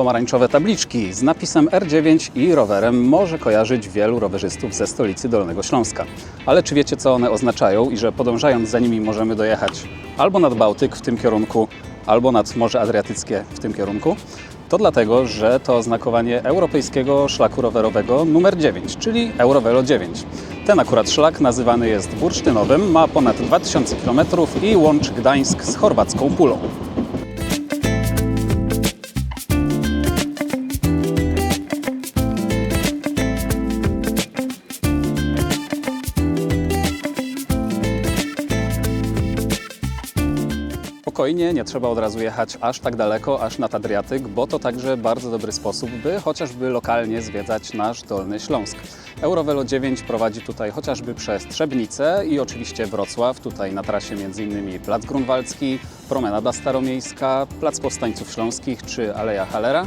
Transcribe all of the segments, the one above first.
Pomarańczowe tabliczki z napisem R9 i rowerem może kojarzyć wielu rowerzystów ze stolicy Dolnego Śląska. Ale czy wiecie, co one oznaczają i że podążając za nimi możemy dojechać albo nad Bałtyk w tym kierunku, albo nad Morze Adriatyckie w tym kierunku? To dlatego, że to oznakowanie europejskiego szlaku rowerowego numer 9, czyli Eurovelo 9. Ten akurat szlak nazywany jest bursztynowym, ma ponad 2000 km i łączy Gdańsk z chorwacką Pulą. Spokojnie, nie trzeba od razu jechać aż tak daleko, aż nad Adriatyk, bo to także bardzo dobry sposób, by chociażby lokalnie zwiedzać nasz Dolny Śląsk. Eurovelo 9 prowadzi tutaj chociażby przez Trzebnicę i oczywiście Wrocław, tutaj na trasie m.in. Plac Grunwaldzki, Promenada Staromiejska, Plac Powstańców Śląskich czy Aleja Halera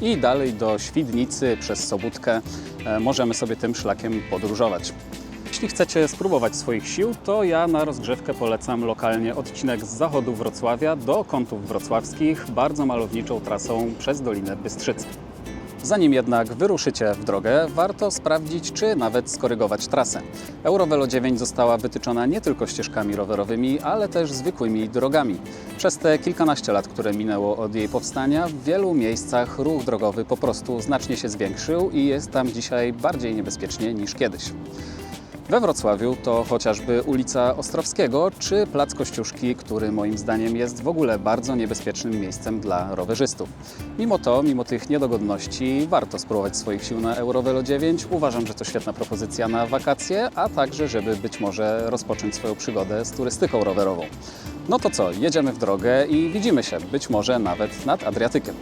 i dalej do Świdnicy przez Sobótkę e, możemy sobie tym szlakiem podróżować. Jeśli chcecie spróbować swoich sił, to ja na rozgrzewkę polecam lokalnie odcinek z zachodu Wrocławia do kątów wrocławskich bardzo malowniczą trasą przez Dolinę Bystrzycy. Zanim jednak wyruszycie w drogę, warto sprawdzić, czy nawet skorygować trasę. Eurovelo 9 została wytyczona nie tylko ścieżkami rowerowymi, ale też zwykłymi drogami. Przez te kilkanaście lat, które minęło od jej powstania, w wielu miejscach ruch drogowy po prostu znacznie się zwiększył i jest tam dzisiaj bardziej niebezpiecznie niż kiedyś. We Wrocławiu to chociażby ulica Ostrowskiego czy Plac Kościuszki, który moim zdaniem jest w ogóle bardzo niebezpiecznym miejscem dla rowerzystów. Mimo to, mimo tych niedogodności, warto spróbować swoich sił na Eurovelo 9. Uważam, że to świetna propozycja na wakacje, a także, żeby być może rozpocząć swoją przygodę z turystyką rowerową. No to co, jedziemy w drogę i widzimy się, być może nawet nad Adriatykiem.